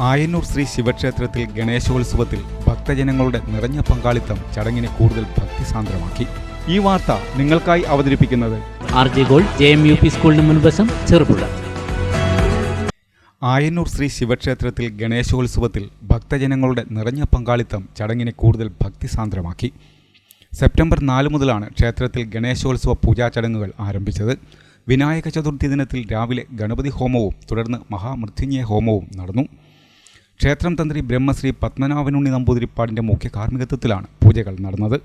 ആയന്നൂർ ശ്രീ ശിവക്ഷേത്രത്തിൽ ഗണേശോത്സവത്തിൽ ഭക്തജനങ്ങളുടെ നിറഞ്ഞ പങ്കാളിത്തം ചടങ്ങിനെ കൂടുതൽ ഭക്തിസാന്ദ്രമാക്കി. ഈ വാർത്ത നിങ്ങൾക്കായി അവതരിപ്പിക്കുന്നത് R J gold J M U P സ്കൂളിന് മുൻവശം ചെറുപുഴ. ആയന്നൂർ ശ്രീ ശിവക്ഷേത്രത്തിൽ ഗണേശോത്സവത്തിൽ ഭക്തജനങ്ങളുടെ നിറഞ്ഞ പങ്കാളിത്തം ചടങ്ങിനെ കൂടുതൽ ഭക്തിസാന്ദ്രമാക്കി. സെപ്റ്റംബർ നാല് മുതലാണ് ക്ഷേത്രത്തിൽ ഗണേശോത്സവ പൂജാ ചടങ്ങുകൾ ആരംഭിച്ചത്. വിനായക ചതുർത്ഥി ദിനത്തിൽ രാവിലെ ഗണപതി ഹോമവും തുടർന്ന് മഹാമൃത്യുഞ്ജയ ഹോമവും നടന്നു. ക്ഷേത്രം തന്ത്രി ബ്രഹ്മശ്രീ പത്മനാഭനുണ്ണി നമ്പൂതിരിപ്പാടിന്റെ മുഖ്യ കാർമ്മികത്വത്തിലാണ് പൂജകൾ നടന്നത്.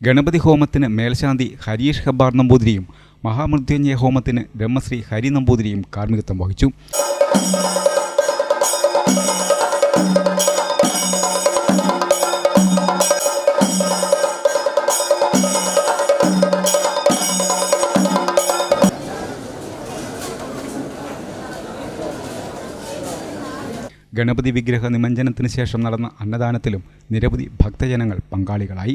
ഗണപതി ഹോമത്തിന് മേൽശാന്തി ഹരീഷ് ഹബ്ബാർ നമ്പൂതിരിയും മഹാമൃത്യുഞ്ജയ ഹോമത്തിന് ബ്രഹ്മശ്രീ ഹരി നമ്പൂതിരിയും കാർമ്മികത്വം വഹിച്ചു. ഗണപതി വിഗ്രഹ നിമഞ്ജനത്തിന് ശേഷം നടന്ന അന്നദാനത്തിലും നിരവധി ഭക്തജനങ്ങൾ പങ്കാളികളായി.